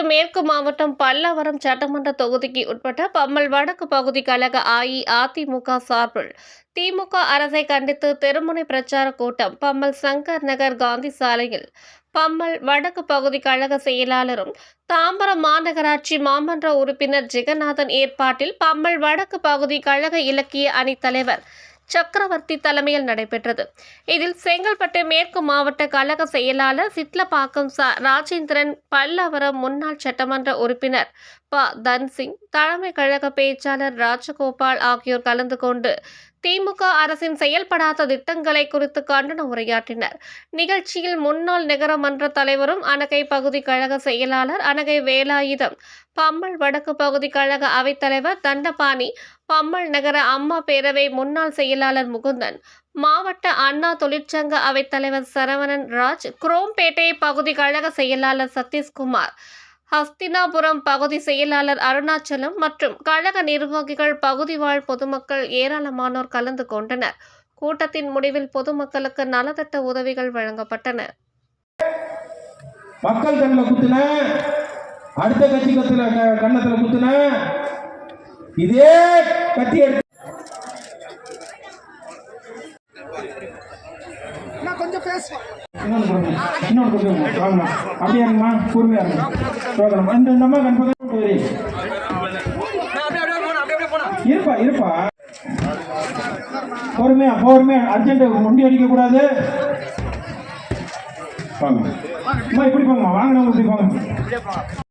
மேற்கு மாவட்டம் பல்லவரம் சட்டமன்ற தொகுதிக்கு உட்பட்ட பம்மல் வடக்கு பகுதி கழக அஇஅதிமுக சார்பில் திமுக அரசை கண்டித்து தெருமுனை பிரச்சார கூட்டம் பம்மல் சங்கர் நகர் காந்தி சாலையில். பம்மல் வடக்கு பகுதி கழக செயலாளரும் தாம்பரம் மாநகராட்சி மாமன்ற உறுப்பினர் ஜெகநாதன் ஏற்பாட்டில் பம்மல் வடக்கு பகுதி கழக இலக்கிய அணி தலைவர் சக்கரவர்த்தி தலைமையில் நடைபெற்றது. இதில் செங்கல்பட்டு மேற்கு மாவட்ட கழக செயலாளர் சிட்லப்பாக்கம் ச ராஜேந்திரன் பல்லவரம் முன்னாள் சட்டமன்ற உறுப்பினர் ப தன்சிங் தலைமை கழக பேச்சாளர் ராஜகோபால் ஆகியோர் கலந்து கொண்டு திமுக அரசின் செயல்படாத திட்டங்களை குறித்து கண்டன உரையாற்றினர். நிகழ்ச்சியில் முன்னாள் நகரமன்ற தலைவரும் அணகை பகுதி கழக செயலாளர் அணகை வேலாயுதம் பம்மல் வடக்கு பகுதி கழக அவைத்தலைவர் தண்டபாணி பம்மல் நகர அம்மா பேரவை முன்னாள் செயலாளர் முகுந்தன் மாவட்ட அண்ணா தொழிற்சங்க அவைத்தலைவர் சரவணன் ராஜ் குரோம்பேட்டை பகுதி கழக செயலாளர் சதீஷ்குமார் ஹஸ்தினாபுரம் பகுதி செயலாளர் அருணாச்சலம் மற்றும் கழக நிர்வாகிகள் பகுதி வாழ் பொதுமக்கள் ஏராளமானோர் கலந்து கொண்டனர். கூட்டத்தின் முடிவில் பொதுமக்களுக்கு நலத்திட்ட உதவிகள் வழங்கப்பட்டன. மக்கள் கண்ணில் குத்துன. அடுத்த கட்சி கத்துல க- கன்னத்துல குத்துன. இதே கத்தி எடுத்து நான் கொஞ்சம் பேசுவேன் இன்னொன்று கொடுங்க. இன்னொன்று கொடுங்க வாங்க அப்படியே இருங்கம்மா. பொறுமையா இருங்க. சோதனம்மா இந்த இந்த அம்மா கண்பகம் வரி இருப்பா இருப்பா. பொறுமையா பொறுமையா. அர்ஜென்ட் முண்டி அடிக்க கூடாது. வாங்க இப்படி போங்கம்மா. வாங்கினவங்க இப்படி போங்க.